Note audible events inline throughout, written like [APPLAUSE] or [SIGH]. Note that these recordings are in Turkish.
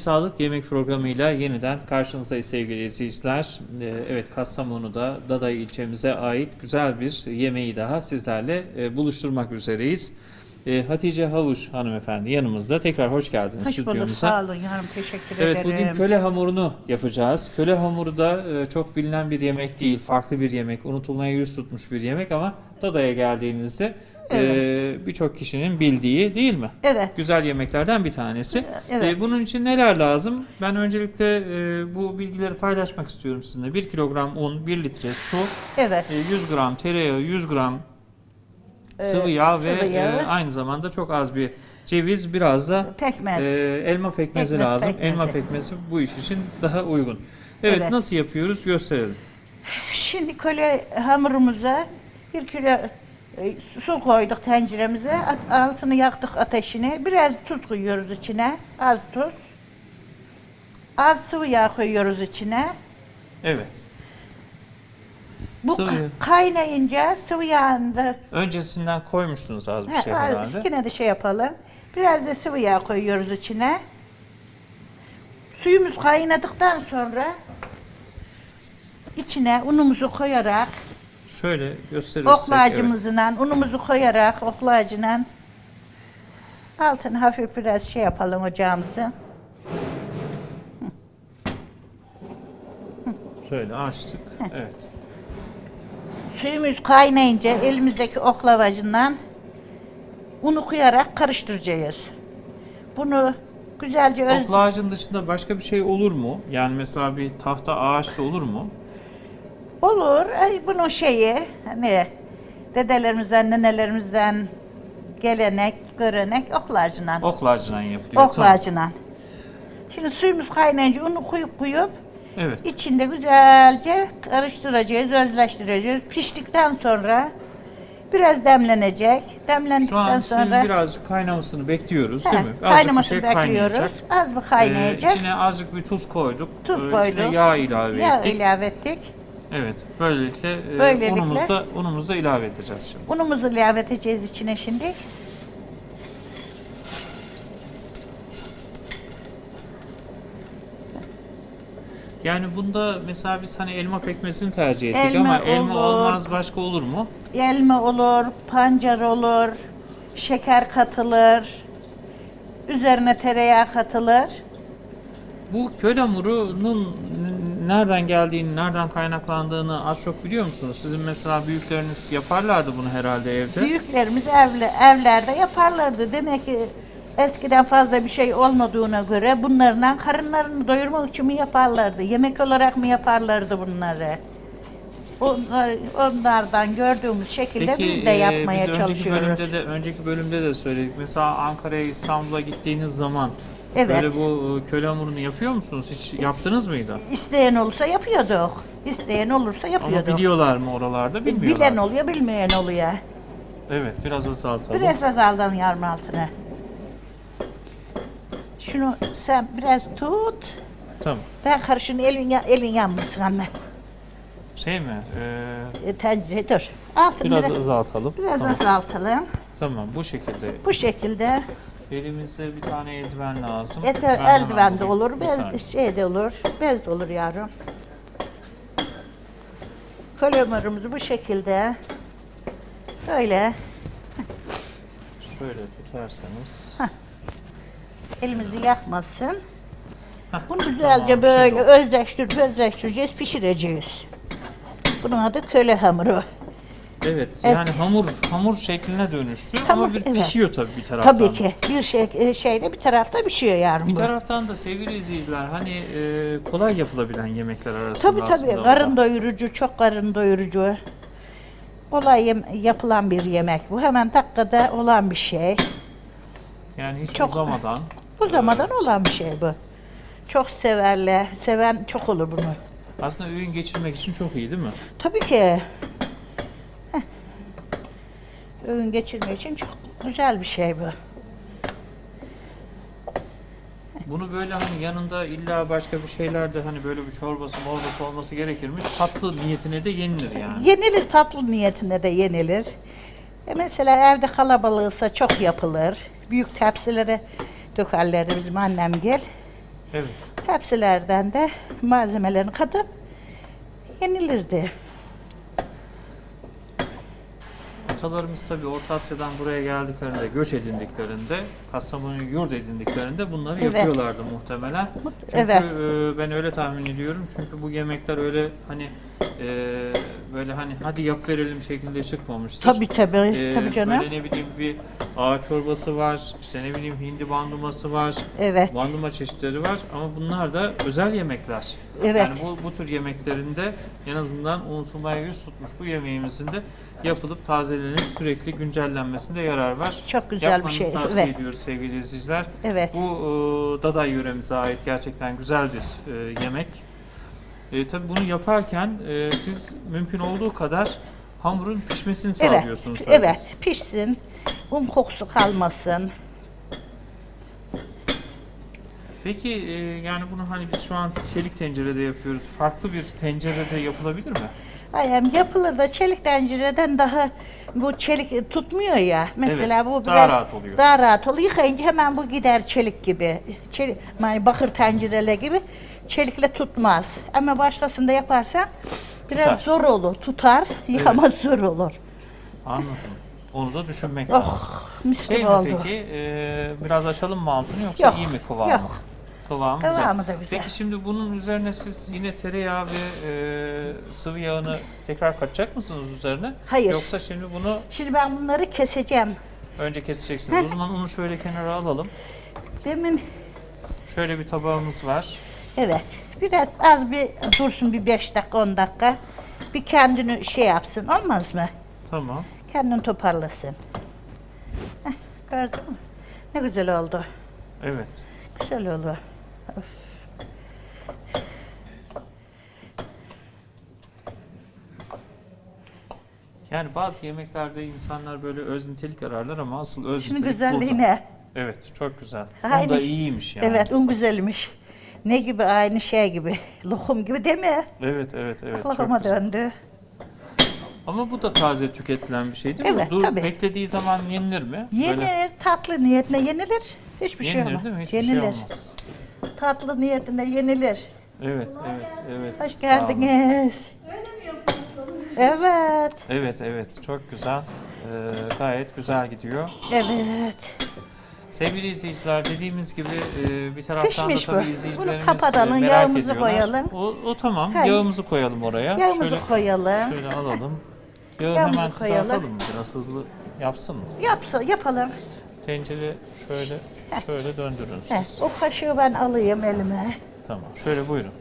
Sağlık yemek programıyla yeniden karşınızdayız sevgili izleyiciler. Ee, Evet Kastamonu'da Daday ilçemize ait güzel bir yemeği daha sizlerle e, buluşturmak üzereyiz. Ee, Hatice Havuç hanımefendi yanımızda. Tekrar hoş geldiniz Hoş stüdyomuza. Sağ olun yavrum. Teşekkür Evet ederim. bugün köle hamurunu yapacağız. Köle hamuru da e, çok bilinen bir yemek değil. Farklı bir yemek. Unutulmaya yüz tutmuş bir yemek ama Dada'ya geldiğinizde e, birçok kişinin bildiği değil mi? Evet. Güzel yemeklerden bir tanesi. Evet. E, bunun için neler lazım? Ben öncelikle e, bu bilgileri paylaşmak istiyorum sizinle. 1 kilogram un, 1 litre su, Evet. e, 100 gram tereyağı, 100 gram Ee, sıvı yağ sıvı ve e, yağı. aynı zamanda çok az bir ceviz, biraz da Pekmez. e, elma pekmezi Pekmez, lazım. pekmezi. Elma pekmezi bu iş için daha uygun. Evet, Evet. nasıl yapıyoruz gösterelim. Şimdi köle hamurumuza bir kilo e, su koyduk tenceremize. Altını yaktık ateşini. Biraz tuz koyuyoruz içine. Az tuz. Az sıvı yağ koyuyoruz içine. Evet. Bu Sıvı yağ. kaynayınca sıvı yağında Öncesinden koymuştunuz az bir şey az- herhalde. Yine de şey yapalım. Biraz da sıvı yağ koyuyoruz içine. Suyumuz kaynadıktan sonra içine unumuzu koyarak Şöyle gösterirsek. evet. oklacımızla unumuzu koyarak oklacıyla altını hafif biraz şey yapalım ocağımızı. Şöyle açtık. Evet. Suyumuz kaynayınca elimizdeki oklavacından unu koyarak karıştıracağız. Bunu güzelce öz... Okla ağacın dışında başka bir şey olur mu? Yani mesela bir tahta ağaç da olur mu? Olur. Ay, bunun şeyi hani dedelerimizden, nenelerimizden gelenek, görenek oklacıyla. Okla ağacından yapılıyor. Oklacıyla. Şimdi suyumuz kaynayınca unu koyup koyup Evet. içinde güzelce karıştıracağız, özleştireceğiz. Piştikten sonra biraz demlenecek. Demlendikten Şu an sonra birazcık kaynamasını bekliyoruz He, değil mi? Azıcık bir kaynamasını şey bekliyoruz. kaynayacak. Az bir kaynayacak. Ee, içine azıcık bir tuz koyduk. Tuz Ee, koyduk. İçine yağ ilave Yağ ettik. ilave ettik. Evet. Böylelikle, e, Böylelikle- unumuzu da, unumuzu da ilave edeceğiz şimdi. Unumuzu ilave edeceğiz içine şimdi. Yani bunda mesela biz hani elma pekmezini tercih ettik Elma ama elma olur. olmaz başka olur mu? Elma olur, pancar olur, şeker katılır, üzerine tereyağı katılır. Bu köy hamurunun nereden geldiğini, nereden kaynaklandığını az çok biliyor musunuz? Sizin mesela büyükleriniz yaparlardı bunu herhalde evde. Büyüklerimiz evle, evlerde yaparlardı. Demek ki eskiden fazla bir şey olmadığına göre bunlarla karınlarını doyurmak için mi yaparlardı? Yemek olarak mı yaparlardı bunları? Onlar, onlardan gördüğümüz şekilde biz de e, yapmaya biz önceki çalışıyoruz. bölümde de önceki bölümde de söyledik. Mesela Ankara'ya, İstanbul'a gittiğiniz zaman Evet. böyle bu e, köle hamurunu yapıyor musunuz? Hiç yaptınız mıydı? İsteyen olursa yapıyorduk. İsteyen olursa Ama yapıyorduk. biliyorlar mı oralarda? Bilmiyorlar. Bilen oluyor, bilmeyen oluyor. Evet, biraz azaltalım. Biraz azaldan yarım altına. Şunu sen biraz tut. Tamam. Ben karışın elin, elin yanmasın ama. Şey mi? e, E, tencere dur. Altını biraz biraz, azaltalım. biraz tamam. azaltalım. Tamam, bu şekilde. Bu şekilde Elimizde bir tane eldiven lazım. Ben hemen eldiven de olur, bez, saniye. şey de olur, bez de olur yavrum. Kolomörümüzü bu şekilde böyle Şöyle tutarsanız. elimizi yakmasın. Hah, Bunu tamam, güzelce şimdi böyle oldu. özleştirip özleştireceğiz, pişireceğiz. Bunun adı köle hamuru. Evet, yani hamur hamur şekline dönüştü Hamur, ama bir evet. pişiyor tabii bir taraftan. Tabii ki bir şey e, şeyde bir tarafta pişiyor yavrum Bir bu. taraftan da sevgili izleyiciler hani e, kolay yapılabilen yemekler arasında Tabii aslında tabii bu karın da. doyurucu, çok karın doyurucu. Olay yem- yapılan bir yemek bu. Hemen dakikada olan bir şey. Yani hiç Çok- uzamadan. Bu zamandan olan bir şey bu. Çok severler, seven çok olur bunu. Aslında öğün geçirmek için çok iyi değil mi? Tabii ki. Öğün geçirmek için çok güzel bir şey bu. Bunu böyle hani yanında illa başka bir şeyler de hani böyle bir çorbası morbası olması gerekir mi? Tatlı niyetine de yenilir yani. Yenilir tatlı niyetine de yenilir. E mesela evde kalabalığıysa çok yapılır. Büyük tepsilere dökerlerdi bizim annem gel. Evet. Tepsilerden de malzemelerini katıp yenilirdi. Atalarımız tabii Orta Asya'dan buraya geldiklerinde, göç edindiklerinde, Kastamonu'yu yurt edindiklerinde bunları Evet. yapıyorlardı muhtemelen. Çünkü evet. e, ben öyle tahmin ediyorum. Çünkü bu yemekler öyle hani e, böyle hani hadi yap verelim şeklinde çıkmamıştır. Tabii tabii, Ee, tabii canım. Böyle ne bileyim bir ağaç çorbası var, işte ne bileyim hindi banduması var, Evet. banduma çeşitleri var ama bunlar da özel yemekler. Evet. Yani bu, bu tür yemeklerinde en azından unutulmaya yüz tutmuş bu yemeğimizin de yapılıp tazelenip sürekli güncellenmesinde yarar var. Çok güzel bir Yapmanızı şey. tavsiye Evet. ediyoruz sevgili izleyiciler. Evet. Bu e, Daday yöremize ait gerçekten güzel bir e, yemek. E, tabii bunu yaparken e, siz mümkün olduğu kadar hamurun pişmesini Evet. sağlıyorsunuz. Evet. Pişsin. Un kokusu kalmasın. Peki e, yani bunu hani biz şu an çelik tencerede yapıyoruz. Farklı bir tencerede yapılabilir mi? Ayem yapılır da çelik tencereden daha bu çelik tutmuyor ya. Mesela Evet, bu daha biraz rahat oluyor. Daha rahat oluyor. Yıkayınca hemen bu gider çelik gibi. Çelik, yani bakır tencereler gibi çelikle tutmaz. Ama başkasında yaparsan biraz Tutar. zor olur. Tutar. Yıkaması zor olur. Anladım. Onu da düşünmek Oh, lazım. mis Şey mi oldu. peki e, biraz açalım mı altını yoksa Yok, iyi mi kıvamı? yok. Kıvamı, güzel. Kıvamı da güzel. Peki şimdi bunun üzerine siz yine tereyağı ve e, sıvı yağını tekrar katacak mısınız üzerine? Hayır. Yoksa şimdi bunu Şimdi ben bunları keseceğim. önce keseceksiniz. O zaman onu şöyle kenara alalım. Demin Şöyle bir tabağımız var. evet biraz az bir dursun bir 5 dakika 10 dakika. Bir kendini şey yapsın olmaz mı? Tamam. Kendini toparlasın. Heh, gördün mü? Ne güzel oldu. Evet. Güzel oldu. Of. Yani bazı yemeklerde insanlar böyle öz nitelik ararlar ama asıl öz Şimdi nitelik burada. güzelliğine. Evet, çok güzel. Aynı da şey- iyiymiş yani. Evet un güzelmiş. Ne gibi aynı şey gibi. Lokum gibi değil mi? Evet, evet, evet. çok güzel. döndü. Ama bu da taze tüketilen bir şey değil mi? Evet, Dur, tabii. beklediği zaman yenilir mi? Yenilir, Böyle tatlı niyetine yenilir. Hiçbir şey yenilir olmaz. değil mi? Hiçbir yenilir. şey olmaz. Tatlı niyetine yenilir. Evet, evet, evet. Hoş Sağ olun. geldiniz. Evet. Evet, evet. Çok güzel. Ee, gayet güzel gidiyor. Evet. Sevgili izleyiciler dediğimiz gibi e, bir taraftan Pişmiş da bu. tabii Bunu izleyicilerimiz kapatalım, e, merak yağımızı ediyorlar. koyalım. O, o tamam. Hayır. Yağımızı koyalım oraya. Yağımızı şöyle, koyalım. şöyle alalım. Yağı Yağımızı hemen koyalım. kızartalım mı? Biraz hızlı yapsın mı? Yapsa, yapalım. Tencere şöyle şöyle döndürün Heh, o kaşığı ben alayım elime. Tamam. Şöyle buyurun.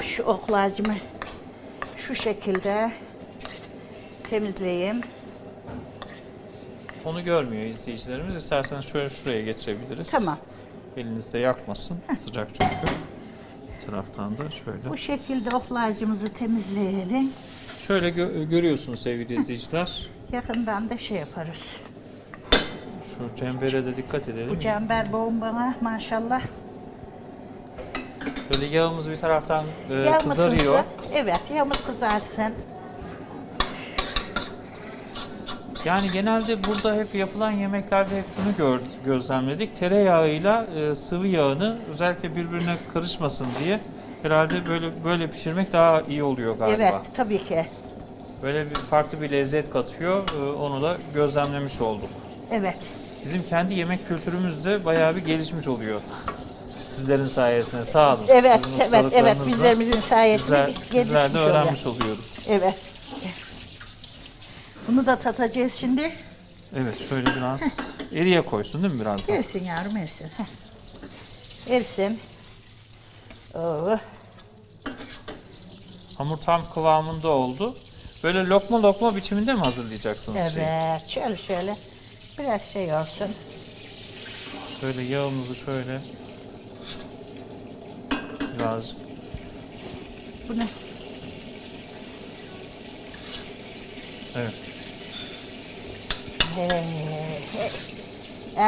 Şu oklacımı şu şekilde temizleyeyim. Onu görmüyor izleyicilerimiz. İsterseniz şöyle şuraya getirebiliriz. Tamam. Elinizde yakmasın. Sıcak çünkü. Bir taraftan da şöyle. Bu şekilde oklacımızı temizleyelim. Şöyle gö- görüyorsunuz sevgili izleyiciler. Yakından da şey yaparız. Şu cembere de dikkat edelim. Bu cember boğum bana maşallah. Böyle yağımız bir taraftan e, Yağımız kızarıyor. kızar- Evet yağımız kızarsın. Yani genelde burada hep yapılan yemeklerde hep şunu gör, gözlemledik. Tereyağıyla e, sıvı yağını özellikle birbirine karışmasın diye herhalde böyle böyle pişirmek daha iyi oluyor galiba. Evet tabii ki. Böyle bir farklı bir lezzet katıyor. e, onu da gözlemlemiş olduk. Evet. Bizim kendi yemek kültürümüz de bayağı bir gelişmiş oluyor. Sizlerin sayesinde. Sağ olun. Evet, Sizin evet, evet. Bizlerimizin sayesinde Bizler, bizler de gelişmiş oluyor. öğrenmiş oluyoruz. Evet. Bunu da tatacağız şimdi. Evet şöyle biraz [LAUGHS] eriye koysun değil mi biraz da? Ersin yavrum ersin. Heh. Ersin. Oo. Hamur tam kıvamında oldu. Böyle lokma lokma biçiminde mi hazırlayacaksınız şeyi? Evet. Şöyle şöyle. Biraz şey olsun. Şöyle yağımızı şöyle birazcık Bunu evet.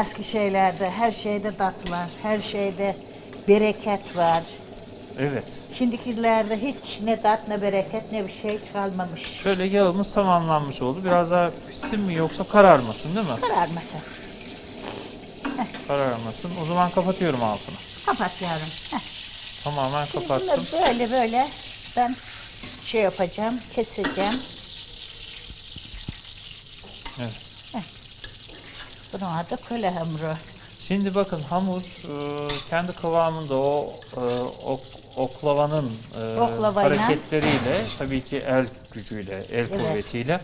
eski şeylerde her şeyde tat var. Her şeyde bereket var. Evet. Şimdikilerde hiç ne tat ne bereket ne bir şey kalmamış. Şöyle yağımız tamamlanmış oldu. Biraz daha pişsin mi yoksa kararmasın değil mi? Kararmasın. Kararmasın. O zaman kapatıyorum altını. Kapat yavrum. Heh. Tamamen Şimdi kapattım. bunları böyle böyle ben şey yapacağım, keseceğim. Evet. Bunun adı köle hamuru. Şimdi bakın hamur e, kendi kıvamında o e, ok, oklavanın e, Oklavayla. hareketleriyle tabii ki el gücüyle, el Evet. kuvvetiyle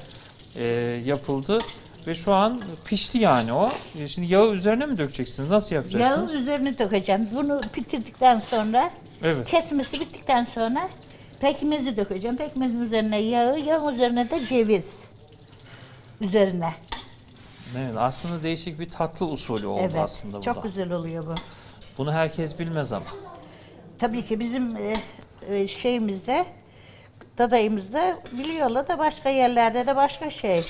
e, yapıldı ve şu an pişti yani o. E, Şimdi yağı üzerine mi dökeceksiniz? Nasıl yapacaksınız? Yağın üzerine dökeceğim. Bunu bitirdikten sonra, Evet. kesmesi bittikten sonra pekmezi dökeceğim. Pekmezin üzerine yağı, yağın üzerine de ceviz. Üzerine. Evet, aslında değişik bir tatlı usulü oldu evet. aslında bu Çok da. güzel oluyor bu. Bunu herkes bilmez ama. Tabii ki bizim e, e, şeyimizde, dadayımızda biliyorlar da başka yerlerde de başka şey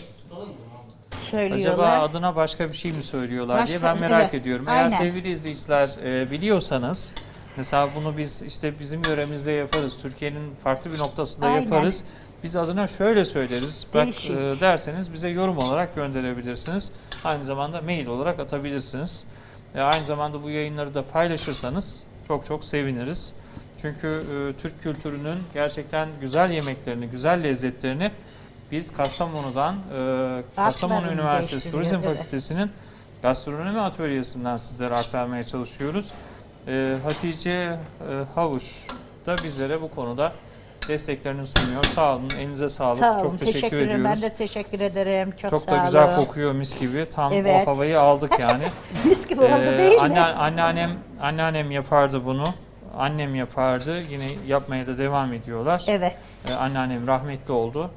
söylüyorlar. Acaba adına başka bir şey mi söylüyorlar diye ben Başka- merak evet, ediyorum. Eğer aynen. sevgili izleyiciler e, biliyorsanız mesela bunu biz işte bizim yöremizde yaparız. Türkiye'nin farklı bir noktasında Aynen. yaparız. Biz adına şöyle söyleriz. Bak Değişik. e, derseniz bize yorum olarak gönderebilirsiniz. Aynı zamanda mail olarak atabilirsiniz. E, aynı zamanda bu yayınları da paylaşırsanız çok çok seviniriz. Çünkü e, Türk kültürünün gerçekten güzel yemeklerini, güzel lezzetlerini biz Kastamonu'dan, e, Kastamonu Üniversitesi Turizm. Fakültesi'nin gastronomi atölyesinden sizlere aktarmaya çalışıyoruz. E, Hatice e, Havuş da bizlere bu konuda desteklerini sunuyor. Sağ olun, elinize sağlık. Sağ olun, Çok teşekkür, teşekkür ederim. ediyoruz. Ben de teşekkür ederim. Çok, Çok sağ da güzel olun. kokuyor mis gibi. Tam Evet. o havayı aldık yani. [LAUGHS] Mis gibi oldu Ee, değil anne, mi? anneannem anneannem yapardı bunu. Annem yapardı. Yine yapmaya da devam ediyorlar. Evet. Ee, anneannem rahmetli oldu.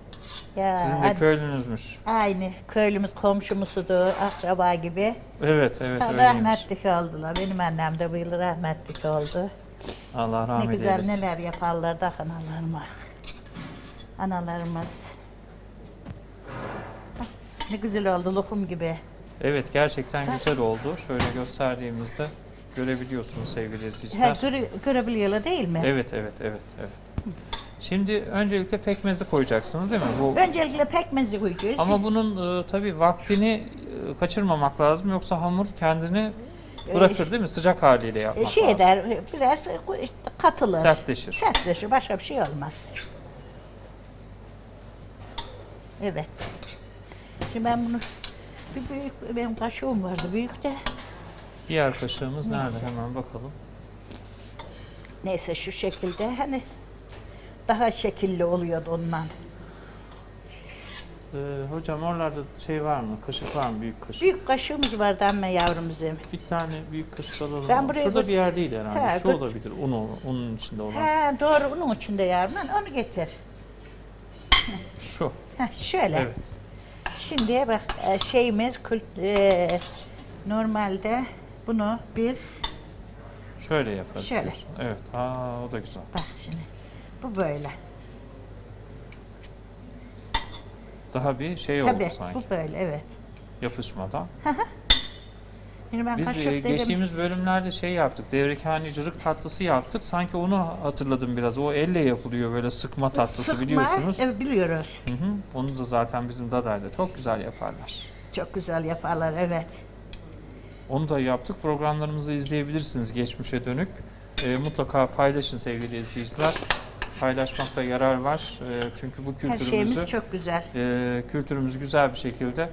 Ya, Sizin de hadi- köylünüzmüş. Aynı köylümüz komşumusudu, akraba gibi. Evet, evet öyleymiş. rahmetlik oldular. Benim annem de bu yıl rahmetlik oldu. Allah Ne rahmet güzel eylesin. neler yaparlardı analarım ah. Analarımız. Ne güzel oldu lokum gibi. Evet, gerçekten güzel oldu. Şöyle gösterdiğimizde görebiliyorsunuz sevgili Ha, izleyiciler. göre, görebiliyorlar değil mi? Evet, evet, evet, evet. Şimdi öncelikle pekmezi koyacaksınız değil mi? Bu Öncelikle pekmezi koyacağız. ama bunun e, tabii vaktini e, kaçırmamak lazım yoksa hamur kendini bırakır değil mi? Sıcak haliyle yapmak şey lazım. eder, biraz katılır. Sertleşir. Sertleşir, başka bir şey olmaz. Evet. Şimdi ben bunu bir büyük, benim kaşığım vardı büyük de. Diğer kaşığımız nerede? Neyse. Hemen bakalım. Neyse şu şekilde hani daha şekilli oluyordu ondan. Ee, hocam oralarda şey var mı? Kaşık var mı? Büyük kaşık. Büyük kaşığımız vardı ama yavrum bizim. Bir tane büyük kaşık alalım. Ben buraya Şurada bir yer değil herhalde. He, Şu olabilir. Un, unun içinde olan. He doğru onun içinde yavrum. Onu getir. Şu. Heh, şöyle. Evet. Şimdi bak e, şeyimiz kült- e, normalde bunu biz Şöyle yaparız. Şöyle. diyorsun. Evet. Aa, o da güzel. bak şimdi bu böyle. Daha bir şey oldu Tabii sanki. bu böyle evet. Yapışmadan. Şimdi ben Biz e, dedim. geçtiğimiz bölümlerde şey yaptık. Devrekani cırık tatlısı yaptık. Sanki onu hatırladım biraz. O elle yapılıyor böyle sıkma tatlısı Sıkma, biliyorsunuz. Evet biliyoruz. Hı hı. Onu da zaten bizim dadayda çok güzel yaparlar. Çok güzel yaparlar evet. Onu da yaptık. Programlarımızı izleyebilirsiniz geçmişe dönük. E, mutlaka paylaşın sevgili izleyiciler. Paylaşmakta yarar var. E, çünkü bu Her kültürümüzü şeyimiz çok güzel. e, kültürümüzü güzel bir şekilde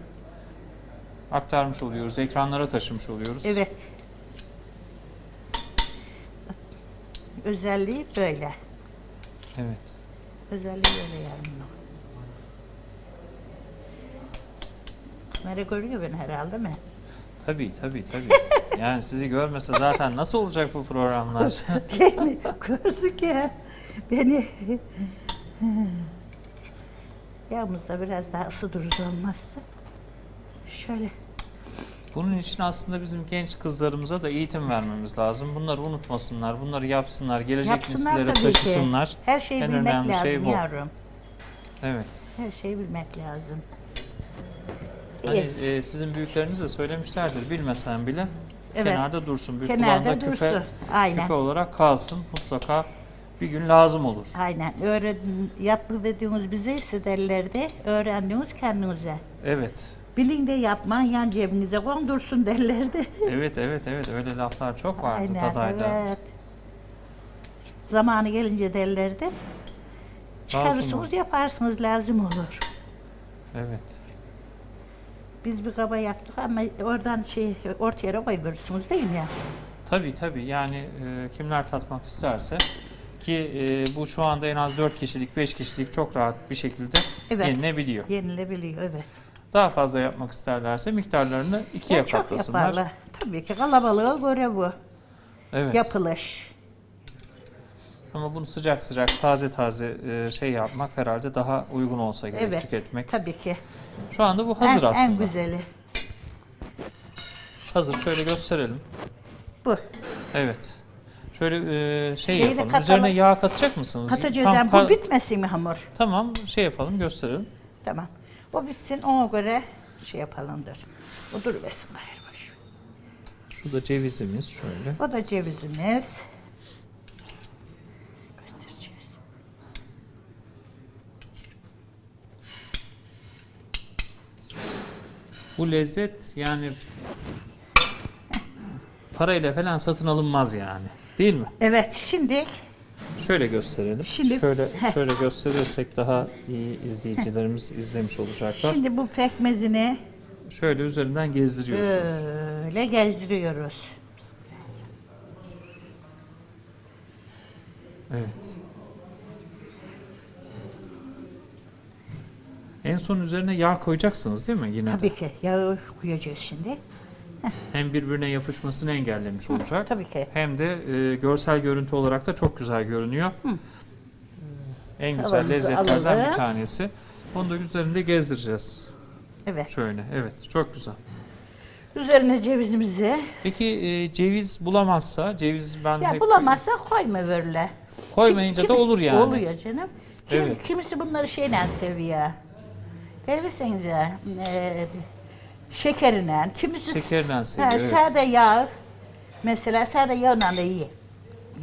aktarmış oluyoruz. Ekranlara taşımış oluyoruz. Evet. Özelliği böyle. Evet. Özelliği böyle yavrum. Nereye görüyor beni herhalde mi? Tabii tabii tabii. yani sizi görmese zaten nasıl olacak bu programlar? [LAUGHS] Görsün ki beni. Yağımızda biraz daha ısı duruz olmazsa. Şöyle. Bunun için aslında bizim genç kızlarımıza da eğitim vermemiz lazım. Bunları unutmasınlar, bunları yapsınlar, gelecek Yapsınlar nesillere tabii ki. taşısınlar. Her şeyi En bilmek önemli lazım şey bu. yavrum. Evet. Her şeyi bilmek lazım. Hani e, sizin büyükleriniz de söylemişlerdir. Bilmesen bile Evet. kenarda dursun. Büyük Kenarda kulağında küpe, dursun. Aynen. küpe olarak kalsın. Mutlaka bir gün lazım olur. Aynen. Öğren, yaptı dediğiniz bize ise derlerdi. Öğrendiğiniz kendinize. Evet. Bilin de yapman yan cebinize kondursun derlerdi. [LAUGHS] Evet evet evet öyle laflar çok vardı Aynen, Daday'da. evet. Zamanı gelince derlerdi. Çıkarırsınız yaparsınız lazım olur. Evet. Biz bir kaba yaptık ama oradan şey orta yere koyuyorsunuz değil mi ya? Tabii tabii yani e, kimler tatmak isterse ki e, bu şu anda en az 4 kişilik 5 kişilik çok rahat bir şekilde Evet. yenilebiliyor. Yenilebiliyor evet. Daha fazla yapmak isterlerse miktarlarını ikiye Ya çok katlasınlar. yaparlar. Tabii ki kalabalığa göre bu Evet. yapılış. Ama bunu sıcak sıcak taze taze e, şey yapmak herhalde daha uygun olsa gerek Evet. tüketmek. Tabii ki. Şu anda bu hazır en, aslında. En güzeli Hazır şöyle gösterelim. bu. Evet. Şöyle e, şey Şeyle yapalım. katalım. Üzerine yağ katacak mısınız? Katacağız Tam yani ka- bu bitmesin mi hamur? Tamam şey yapalım gösterelim. Tamam. O bitsin ona göre şey yapalımdır. O duruversin gayrı boş. Şu da cevizimiz şöyle. O da cevizimiz. Göstereceğiz. Bu lezzet yani parayla falan satın alınmaz yani. Değil mi? Evet şimdi Şöyle gösterelim. Şimdi- şöyle Heh. şöyle gösterirsek daha iyi izleyicilerimiz izlemiş olacaklar. şimdi bu pekmezini Şöyle üzerinden gezdiriyorsunuz. böyle gezdiriyoruz. Evet. En son üzerine yağ koyacaksınız değil mi yine de? Tabii ki yağı koyacağız şimdi. [LAUGHS] Hem birbirine yapışmasını engellemiş olacak. Tabii ki. Hem de e, görsel görüntü olarak da çok güzel görünüyor. Ee, En güzel Tavamızı lezzetlerden bir alalım. tanesi. Onu da üzerinde gezdireceğiz. Evet. Şöyle. Evet. Çok güzel. Üzerine cevizimizi. Peki e, ceviz bulamazsa, ceviz ben Ya hep bulamazsa koyma böyle. koymayınca da Kimi- olur yani. Oluyor canım. Kimi, Evet. Kimisi bunları şeyle seviyor. Bilirsiniz e, şekerinden. Kimisi Şekerle seviyor, evet. Sade yağ. Mesela sade yağla da iyi.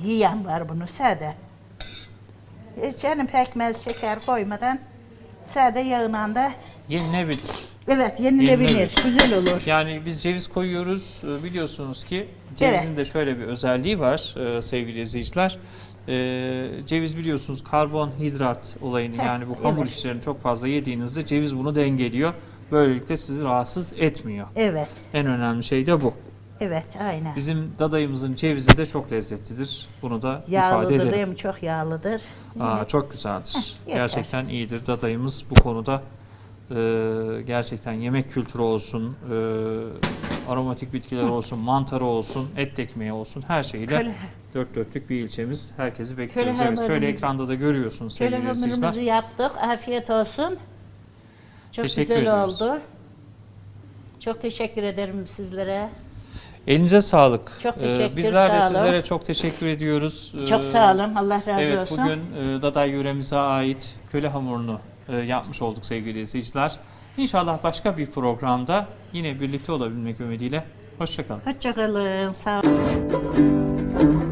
Yiyen var bunu sade. Hiç canım pekmez şeker koymadan sade yağla da Yenilebilir. evet yenilebilir. Yenilebilir. Güzel olur. Yani biz ceviz koyuyoruz. Ee, Biliyorsunuz ki cevizin de şöyle bir özelliği var e, sevgili izleyiciler. Ee, ceviz biliyorsunuz karbonhidrat olayını Heh, yani bu hamur evet. işlerini çok fazla yediğinizde ceviz bunu dengeliyor. Böylelikle sizi rahatsız etmiyor. Evet. En önemli şey de bu. Evet aynen. Bizim dadayımızın cevizi de çok lezzetlidir. Bunu da ifade Yağlıdır edelim. mi? Çok yağlıdır. Aa, çok güzeldir. Heh, gerçekten iyidir. Dadayımız bu konuda e, gerçekten yemek kültürü olsun, e, aromatik bitkiler olsun, mantarı olsun, et ekmeği olsun her şeyle Köle, dört dörtlük bir ilçemiz. Herkesi bekliyoruz. Köle Evet, şöyle ekranda da görüyorsunuz sevgili izleyiciler. hamurumuzu yaptık. Afiyet olsun. Çok Teşekkür güzel ediyoruz. oldu. Çok teşekkür ederim sizlere. Elinize sağlık. Çok Ee, teşekkür, Bizler de sağ olun. sizlere çok teşekkür ediyoruz. Çok Ee, sağ olun. Allah razı Evet olsun. bugün e, Daday yöremize ait köle hamurunu e, yapmış olduk sevgili izleyiciler. İnşallah başka bir programda yine birlikte olabilmek ümidiyle. Hoşçakalın. Hoşçakalın. Sağ olun.